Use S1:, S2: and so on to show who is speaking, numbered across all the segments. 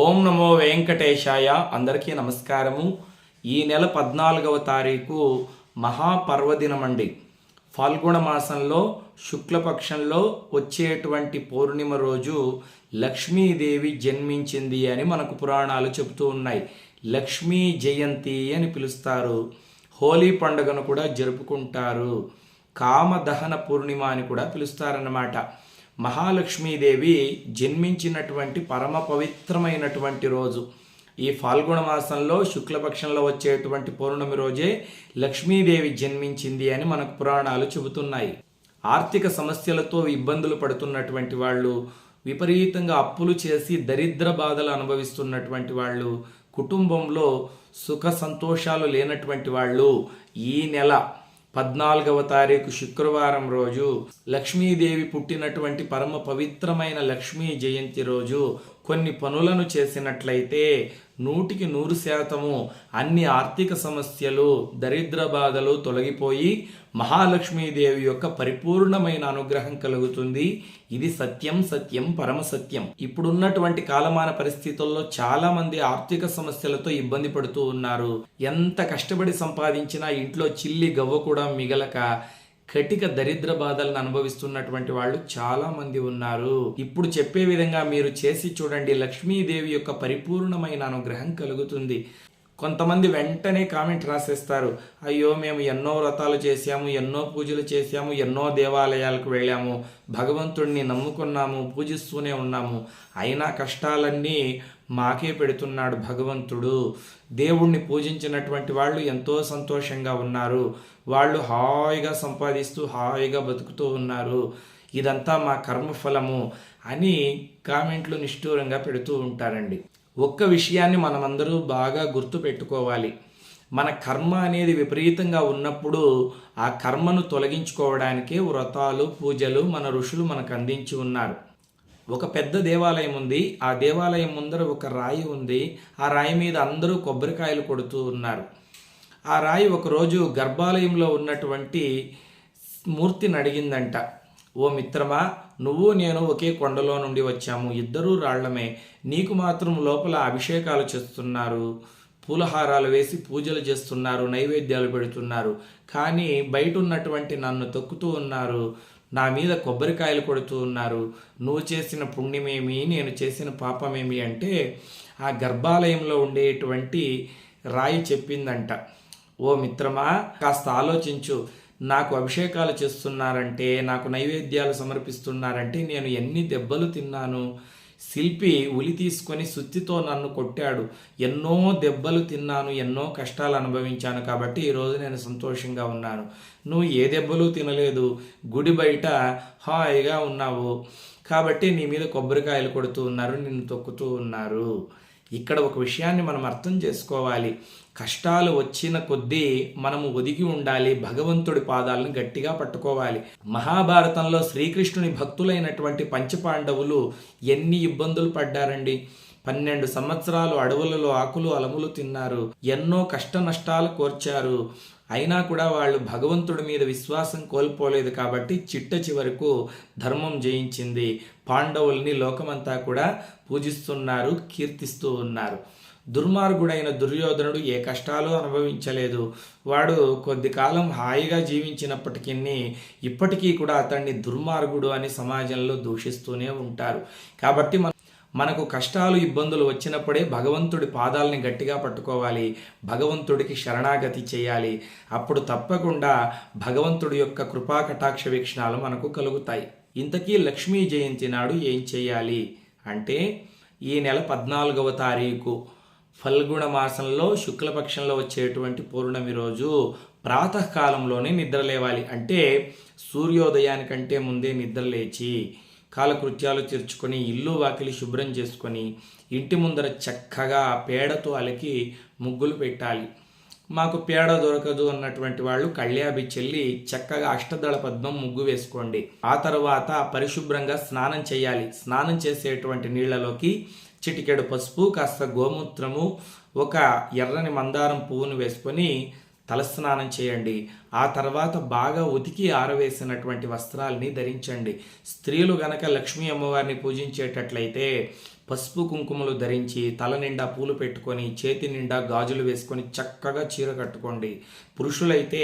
S1: ఓం నమో వెంకటేశాయ. అందరికీ నమస్కారము. ఈ నెల పద్నాలుగవ తారీఖు మహాపర్వదినమండి. ఫాల్గుణ మాసంలో శుక్లపక్షంలో వచ్చేటువంటి పౌర్ణిమ రోజు లక్ష్మీదేవి జన్మించింది అని మనకు పురాణాలు చెబుతూ ఉన్నాయి. లక్ష్మీ జయంతి అని పిలుస్తారు. హోలీ పండుగను కూడా జరుపుకుంటారు. కామదహన పూర్ణిమ అని కూడా పిలుస్తారన్నమాట. మహాలక్ష్మీదేవి జన్మించినటువంటి పరమ పవిత్రమైనటువంటి రోజు. ఈ ఫాల్గుణ మాసంలో శుక్లపక్షంలో వచ్చేటువంటి పౌర్ణమి రోజే లక్ష్మీదేవి జన్మించింది అని మనకు పురాణాలు చెబుతున్నాయి. ఆర్థిక సమస్యలతో ఇబ్బందులు పడుతున్నటువంటి వాళ్ళు విపరీతంగా అప్పులు చేసి దరిద్ర బాధలు అనుభవిస్తున్నటువంటి వాళ్ళు కుటుంబంలో సుఖ సంతోషాలు లేనటువంటి వాళ్ళు ఈ నెల పద్నాలుగవ తారీఖు శుక్రవారం రోజు లక్ష్మీదేవి పుట్టినటువంటి పరమ పవిత్రమైన లక్ష్మీ జయంతి రోజు కొన్ని పనులను చేసినట్లయితే నూటికి నూరు శాతము అన్ని ఆర్థిక సమస్యలు దరిద్ర బాధలు తొలగిపోయి మహాలక్ష్మీదేవి యొక్క పరిపూర్ణమైన అనుగ్రహం కలుగుతుంది. ఇది సత్యం సత్యం పరమ సత్యం. ఇప్పుడున్నటువంటి కాలమాన పరిస్థితుల్లో చాలా మంది ఆర్థిక సమస్యలతో ఇబ్బంది పడుతూ ఉన్నారు. ఎంత కష్టపడి సంపాదించినా ఇంట్లో చిల్లి గవ్వ కూడా మిగలక కటిక దరిద్ర బాధలను అనుభవిస్తున్నటువంటి వాళ్ళు చాలా మంది ఉన్నారు. ఇప్పుడు చెప్పే విధంగా మీరు చేసి చూడండి లక్ష్మీదేవి యొక్క పరిపూర్ణమైన అనుగ్రహం కలుగుతుంది. కొంతమంది వెంటనే కామెంట్ రాసేస్తారు. అయ్యో మేము ఎన్నో వ్రతాలు చేశాము ఎన్నో పూజలు చేశాము ఎన్నో దేవాలయాలకు వెళ్ళాము. భగవంతుడిని నమ్ముకున్నాము పూజిస్తూనే ఉన్నాము. అయినా కష్టాలన్నీ మాకే పెడుతున్నాడు భగవంతుడు. దేవుణ్ణి పూజించినటువంటి వాళ్ళు ఎంతో సంతోషంగా ఉన్నారు. వాళ్ళు హాయిగా సంపాదిస్తూ హాయిగా బతుకుతూ ఉన్నారు. ఇదంతా మా కర్మఫలము అని కామెంట్లు నిష్ఠూరంగా పెడుతూ ఉంటారండి. ఒక్క విషయాన్ని మనమందరూ బాగా గుర్తుపెట్టుకోవాలి మన కర్మ అనేది విపరీతంగా ఉన్నప్పుడు ఆ కర్మను తొలగించుకోవడానికే వ్రతాలు పూజలు మన ఋషులు మనకు అందించి ఉన్నారు. ఒక పెద్ద దేవాలయం ఉంది. ఆ దేవాలయం ముందర ఒక రాయి ఉంది. ఆ రాయి మీద అందరూ కొబ్బరికాయలు కొడుతూ ఉన్నారు. ఆ రాయి ఒకరోజు గర్భాలయంలో ఉన్నటువంటి మూర్తిని అడిగిందంట. ఓ మిత్రమా నువ్వు నేను ఒకే కొండలో నుండి వచ్చాము. ఇద్దరూ రాళ్ళమే. నీకు మాత్రం లోపల అభిషేకాలు చేస్తున్నారు. పూలహారాలు వేసి పూజలు చేస్తున్నారు. నైవేద్యాలు పెడుతున్నారు. కానీ బయట ఉన్నటువంటి నన్ను తొక్కుతూ ఉన్నారు. నా మీద కొబ్బరికాయలు కొడుతూ ఉన్నారు. నువ్వు చేసిన పుణ్యమేమి? నేను చేసిన పాపమేమి? అంటే ఆ గర్భాలయంలో ఉండేటువంటి రాయి చెప్పిందంట. ఓ మిత్రమా కాస్త ఆలోచించు. నాకు అభిషేకాలు చేస్తున్నారంటే నాకు నైవేద్యాలు సమర్పిస్తున్నారంటే నేను ఎన్ని దెబ్బలు తిన్నాను. శిల్పి ఉలి తీసుకొని సుత్తితో నన్ను కొట్టాడు. ఎన్నో దెబ్బలు తిన్నాను ఎన్నో కష్టాలు అనుభవించాను కాబట్టి ఈరోజు నేను సంతోషంగా ఉన్నాను. నువ్వు ఏ దెబ్బలు తినలేదు. గుడి బయట హాయిగా ఉన్నావు. కాబట్టి నీ మీద కొబ్బరికాయలు కొడుతూ ఉన్నారు నిన్ను తొక్కుతూ ఉన్నారు. ఇక్కడ ఒక విషయాన్ని మనం అర్థం చేసుకోవాలి. కష్టాలు వచ్చిన కొద్దీ మనము ఒదిగి ఉండాలి భగవంతుడి పాదాలను గట్టిగా పట్టుకోవాలి. మహాభారతంలో శ్రీకృష్ణుని భక్తులైనటువంటి పంచపాండవులు ఎన్ని ఇబ్బందులు పడ్డారండి? పన్నెండు సంవత్సరాలు అడవులలో ఆకులు అలములు తిన్నారు. ఎన్నో కష్ట నష్టాలు కోర్చారు. అయినా కూడా వాళ్ళు భగవంతుడి మీద విశ్వాసం కోల్పోలేదు కాబట్టి చిట్ట చివరకు ధర్మం జయించింది. పాండవుల్ని లోకమంతా కూడా పూజిస్తున్నారు కీర్తిస్తూ ఉన్నారు. దుర్మార్గుడైన దుర్యోధనుడు ఏ కష్టాలు అనుభవించలేదు. వాడు కొద్ది కాలం హాయిగా జీవించినప్పటికీ ఇప్పటికీ కూడా అతన్ని దుర్మార్గుడు అని సమాజంలో దూషిస్తూనే ఉంటారు. కాబట్టి మన మనకు కష్టాలు ఇబ్బందులు వచ్చినప్పుడే భగవంతుడి పాదాలని గట్టిగా పట్టుకోవాలి. భగవంతుడికి శరణాగతి చేయాలి. అప్పుడు తప్పకుండా భగవంతుడి యొక్క కృపా కటాక్ష వీక్షణాలు మనకు కలుగుతాయి. ఇంతకీ లక్ష్మీ జయంతి నాడు ఏం చేయాలి? అంటే ఈ నెల పద్నాలుగవ తారీఖు ఫల్గుణ మాసంలో శుక్లపక్షంలో వచ్చేటువంటి పౌర్ణమి రోజు ప్రాతకాలంలోనే నిద్రలేవాలి. అంటే సూర్యోదయానికంటే ముందే నిద్రలేచి కాలకృత్యాలు తీర్చుకొని ఇల్లు వాకిలి శుభ్రం చేసుకొని ఇంటి ముందర చక్కగా పేడతో అలికి ముగ్గులు పెట్టాలి. మాకు పేడ దొరకదు అన్నటువంటి వాళ్ళు కళ్యాబి చెల్లి చక్కగా అష్టదళ పద్మం ముగ్గు వేసుకోండి. ఆ తర్వాత పరిశుభ్రంగా స్నానం చేయాలి. స్నానం చేసేటువంటి నీళ్ళలోకి చిటికెడు పసుపు కాస్త గోమూత్రము ఒక ఎర్రని మందారం పువ్వును వేసుకొని తలస్నానం చేయండి. ఆ తర్వాత బాగా ఉతికి ఆరవేసినటువంటి వస్త్రాల్ని ధరించండి. స్త్రీలు గనక లక్ష్మీ అమ్మవారిని పూజించేటట్లయితే పసుపు కుంకుమలు ధరించి తల నిండా పూలు పెట్టుకొని చేతి నిండా గాజులు వేసుకొని చక్కగా చీర కట్టుకోండి. పురుషులైతే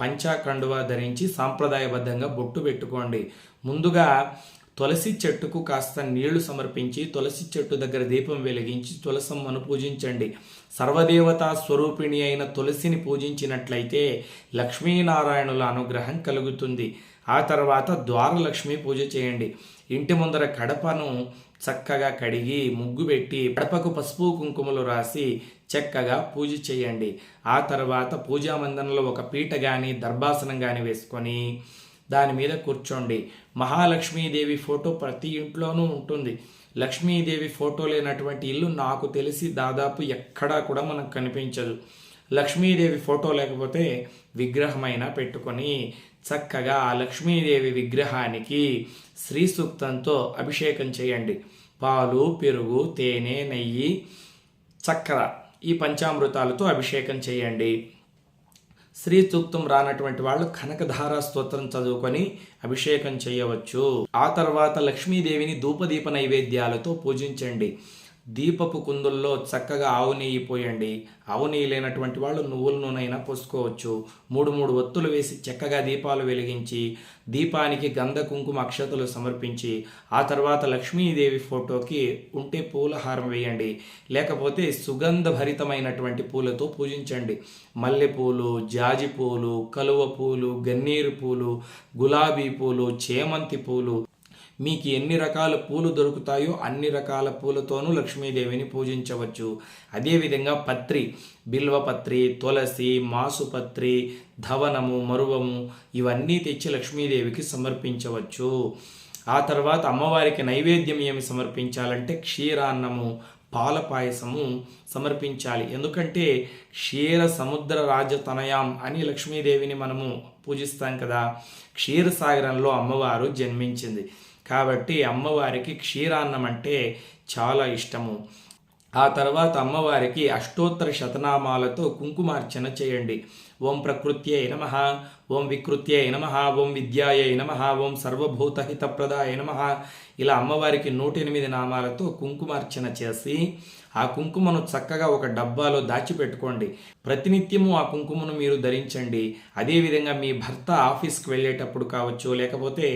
S1: పంచాకండువా ధరించి సాంప్రదాయబద్ధంగా బొట్టు పెట్టుకోండి. ముందుగా తులసి చెట్టుకు కాస్త నీళ్ళు సమర్పించి తులసి చెట్టు దగ్గర దీపం వెలిగించి తులసమ్మను పూజించండి. సర్వదేవతా స్వరూపిణి అయిన తులసిని పూజించినట్లయితే లక్ష్మీనారాయణుల అనుగ్రహం కలుగుతుంది. ఆ తర్వాత ద్వారలక్ష్మి పూజ చేయండి. ఇంటి ముందర కడపను చక్కగా కడిగి ముగ్గు పెట్టి కడపకు పసుపు కుంకుమలు రాసి చక్కగా పూజ చేయండి. ఆ తర్వాత పూజా మందిరంలో ఒక పీట కానీ దర్భాసనం కానీ వేసుకొని దాని మీద కూర్చోండి. మహాలక్ష్మీదేవి ఫోటో ప్రతి ఇంట్లోనూ ఉంటుంది. లక్ష్మీదేవి ఫోటో లేనటువంటి ఇల్లు నాకు తెలిసి దాదాపు ఎక్కడా కూడా మనకు కనిపించదు. లక్ష్మీదేవి ఫోటో లేకపోతే విగ్రహమైనా పెట్టుకొని చక్కగా ఆ లక్ష్మీదేవి విగ్రహానికి శ్రీ సూక్తంతో అభిషేకం చేయండి. పాలు పెరుగు తేనె నెయ్యి చక్కెర ఈ పంచామృతాలతో అభిషేకం చేయండి. శ్రీ సూక్తం రానటువంటి వాళ్ళు కనకధార స్తోత్రం చదువుకొని అభిషేకం చేయవచ్చు. ఆ తర్వాత లక్ష్మీదేవిని ధూపదీప నైవేద్యాలతో పూజించండి. దీపపు కుందుల్లో చక్కగా ఆవు నెయ్యి పోయండి. ఆవు నెయ్యి లేనటువంటి వాళ్ళు నువ్వుల నూనెైనా పోసుకోవచ్చు. మూడు మూడు ఒత్తులు వేసి చక్కగా దీపాలు వెలిగించి దీపానికి గంధ కుంకుమ అక్షతలు సమర్పించి ఆ తర్వాత లక్ష్మీదేవి ఫోటోకి ఉంటే పూలహారం వేయండి. లేకపోతే సుగంధ భరితమైనటువంటి పూలతో పూజించండి. మల్లెపూలు జాజి పూలు కలువ పూలు గన్నీరు పూలు గులాబీ పూలు చేమంతి పూలు మీకు ఎన్ని రకాల పూలు దొరుకుతాయో అన్ని రకాల పూలతోనూ లక్ష్మీదేవిని పూజించవచ్చు. అదేవిధంగా పత్రి బిల్వపత్రి తులసి మాసుపత్రి ధవనము మరువము ఇవన్నీ తెచ్చి లక్ష్మీదేవికి సమర్పించవచ్చు. ఆ తర్వాత అమ్మవారికి నైవేద్యం ఏమి సమర్పించాలంటే క్షీరాన్నము పాల పాయసము సమర్పించాలి. ఎందుకంటే క్షీర సముద్ర రాజతనయాం అని లక్ష్మీదేవిని మనము పూజిస్తాం కదా. క్షీరసాగరంలో అమ్మవారు జన్మించింది. కాబట్టి అమ్మవారికి క్షీరాన్నం అంటే చాలా ఇష్టము. ఆ తర్వాత అమ్మవారికి అష్టోత్తర శతనామాలతో కుంకుమార్చన చేయండి. ఓం ప్రకృత్యై నమ ఓం వికృత్యై నమ ఓం విద్యాయై నమ ఓం సర్వభూతహితప్రదాయ నమ. ఇలా అమ్మవారికి నూట ఎనిమిది నామాలతో కుంకుమార్చన చేసి ఆ కుంకుమను చక్కగా ఒక డబ్బాలో దాచిపెట్టుకోండి. ప్రతినిత్యము ఆ కుంకుమను మీరు ధరించండి. అదేవిధంగా మీ భర్త ఆఫీస్కి వెళ్ళేటప్పుడు కావచ్చు లేకపోతే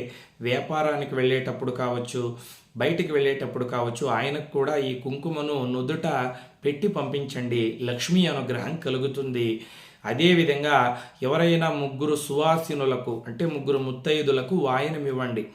S1: వ్యాపారానికి వెళ్ళేటప్పుడు కావచ్చు బయటికి వెళ్ళేటప్పుడు కావచ్చు ఆయనకు కూడా ఈ కుంకుమను నుదుట పెట్టి పంపించండి. లక్ష్మీ అనుగ్రహం కలుగుతుంది. అదేవిధంగా ఎవరైనా ముగ్గురు సువాసినులకు అంటే ముగ్గురు ముత్తైదులకు వాయనం ఇవ్వండి.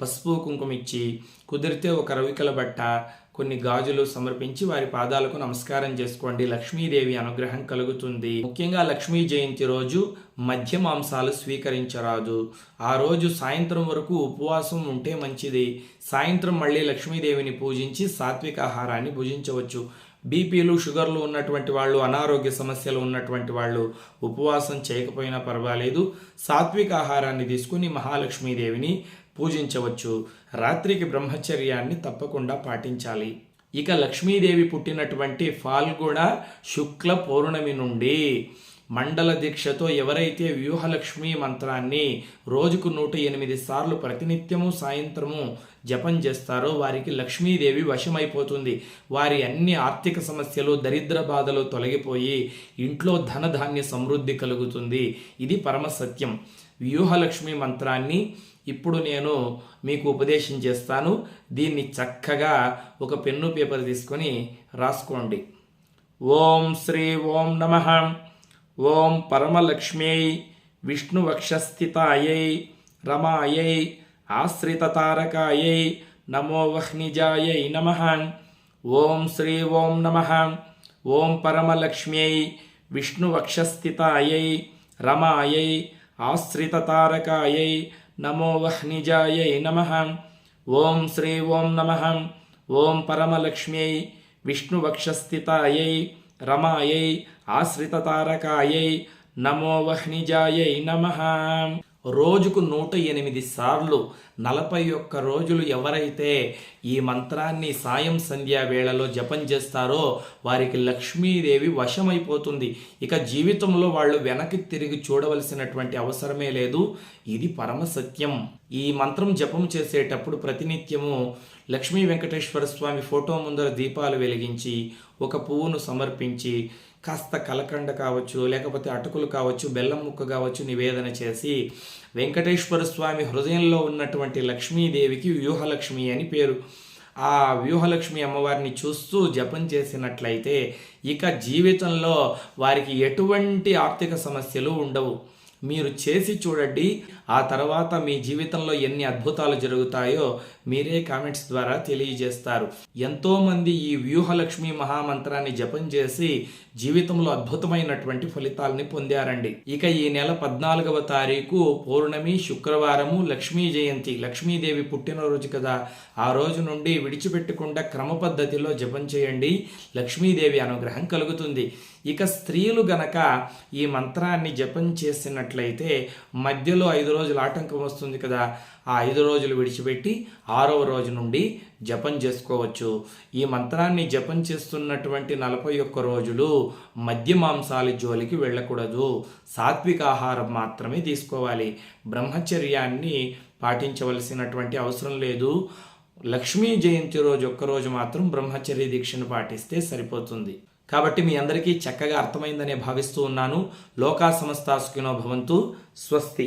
S1: పసుపు కుంకుమ ఇచ్చి కుదిరితే ఒక రవికల బట్ట కొన్ని గాజులు సమర్పించి వారి పాదాలకు నమస్కారం చేసుకోండి. లక్ష్మీదేవి అనుగ్రహం కలుగుతుంది. ముఖ్యంగా లక్ష్మీ జయంతి రోజు మధ్య మాంసాలు స్వీకరించరాదు. ఆ రోజు సాయంత్రం వరకు ఉపవాసం ఉంటే మంచిది. సాయంత్రం మళ్ళీ లక్ష్మీదేవిని పూజించి సాత్విక ఆహారాన్ని భుజించవచ్చు. బీపీలు షుగర్లు ఉన్నటువంటి వాళ్ళు అనారోగ్య సమస్యలు ఉన్నటువంటి వాళ్ళు ఉపవాసం చేయకపోయినా పర్వాలేదు. సాత్విక ఆహారాన్ని తీసుకుని మహాలక్ష్మీదేవిని పూజించవచ్చు. రాత్రికి బ్రహ్మచర్యాన్ని తప్పకుండా పాటించాలి. ఇక లక్ష్మీదేవి పుట్టినటువంటి ఫాల్గుణ శుక్ల పౌర్ణమి నుండి మండల దీక్షతో ఎవరైతే వ్యూహలక్ష్మి మంత్రాన్ని రోజుకు నూట ఎనిమిది సార్లు ప్రతినిత్యము సాయంత్రము జపం చేస్తారో వారికి లక్ష్మీదేవి వశమైపోతుంది. వారి అన్ని ఆర్థిక సమస్యలు దరిద్ర బాధలు తొలగిపోయి ఇంట్లో ధనధాన్య సమృద్ధి కలుగుతుంది. ఇది పరమ సత్యం. వ్యూహలక్ష్మి మంత్రాన్ని ఇప్పుడు నేను మీకు ఉపదేశం చేస్తాను. దీన్ని చక్కగా ఒక పెన్ను పేపర్ తీసుకొని రాసుకోండి. ఓం శ్రీ ఓం నమ. ఓం పరమలక్ష్మ్యై విష్ణువక్షస్థితాయై రమాయై ఆశ్రితతారకాయై నమో వహ్నిజాయై నమ. ఓం శ్రీ ఓం నమ. ఓం పరమలక్ష్మ్యై విష్ణువక్షస్థితాయై రమాయై ఆశ్రితతారకాయై నమో వహ్నిజాయై నమ. ఓం శ్రీ ఓం నమ. ఓం పరమలక్ష్మ్యై విష్ణువక్షస్థితాయై రమాయై ఆశ్రితతారకాయై నమో వహ్నిజాయై నమ. రోజుకు నూట ఎనిమిది సార్లు నలభై ఒక్క రోజులు ఎవరైతే ఈ మంత్రాన్ని సాయం సంధ్యా వేళలో జపం చేస్తారో వారికి లక్ష్మీదేవి వశమైపోతుంది. ఇక జీవితంలో వాళ్ళు వెనక్కి తిరిగి చూడవలసినటువంటి అవసరమే లేదు. ఇది పరమ సత్యం. ఈ మంత్రం జపం చేసేటప్పుడు ప్రతినిత్యము లక్ష్మీ వెంకటేశ్వర స్వామి ఫోటో ముందర దీపాలు వెలిగించి ఒక పువ్వును సమర్పించి కాస్త కలకండ కావచ్చు లేకపోతే అటుకులు కావచ్చు బెల్లం ముక్క కావచ్చు నివేదన చేసి వెంకటేశ్వర స్వామి హృదయంలో ఉన్నటువంటి లక్ష్మీదేవికి వ్యూహలక్ష్మి అని పేరు. ఆ వ్యూహలక్ష్మి అమ్మవారిని చూస్తూ జపం చేసినట్లయితే ఇక జీవితంలో వారికి ఎటువంటి ఆర్థిక సమస్యలు ఉండవు. మీరు చేసి చూడండి. ఆ తర్వాత మీ జీవితంలో ఎన్ని అద్భుతాలు జరుగుతాయో మీరే కామెంట్స్ ద్వారా తెలియజేస్తారు. ఎంతోమంది ఈ వ్యూహలక్ష్మి మహామంత్రాన్ని జపం చేసి జీవితంలో అద్భుతమైనటువంటి ఫలితాలని పొందారండి. ఇక ఈ నెల పద్నాలుగవ తారీఖు పౌర్ణమి శుక్రవారము లక్ష్మీ జయంతి. లక్ష్మీదేవి పుట్టినరోజు కదా. ఆ రోజు నుండి విడిచిపెట్టకుండా క్రమ పద్ధతిలో జపం చేయండి. లక్ష్మీదేవి అనుగ్రహం కలుగుతుంది. ఇక స్త్రీలు గనక ఈ మంత్రాన్ని జపం చేసినట్లయితే మధ్యలో ఐదు రోజులు ఆటంకం వస్తుంది కదా. ఆ ఐదు రోజులు విడిచిపెట్టి ఆరవ రోజు నుండి జపం చేసుకోవచ్చు. ఈ మంత్రాన్ని జపం చేస్తున్నటువంటి నలభై ఒక్క రోజులు మద్య మాంసాల జోలికి వెళ్ళకూడదు. సాత్విక ఆహారం మాత్రమే తీసుకోవాలి. బ్రహ్మచర్యాన్ని పాటించవలసినటువంటి అవసరం లేదు. లక్ష్మీ జయంతి రోజు ఒక్కరోజు మాత్రం బ్రహ్మచర్య దీక్షను పాటిస్తే సరిపోతుంది. కాబట్టి మీ అందరికీ చక్కగా అర్థమైందనే భావిస్తూ ఉన్నాను. లోకా సమస్తాసుకినో భవంతు. స్వస్తి.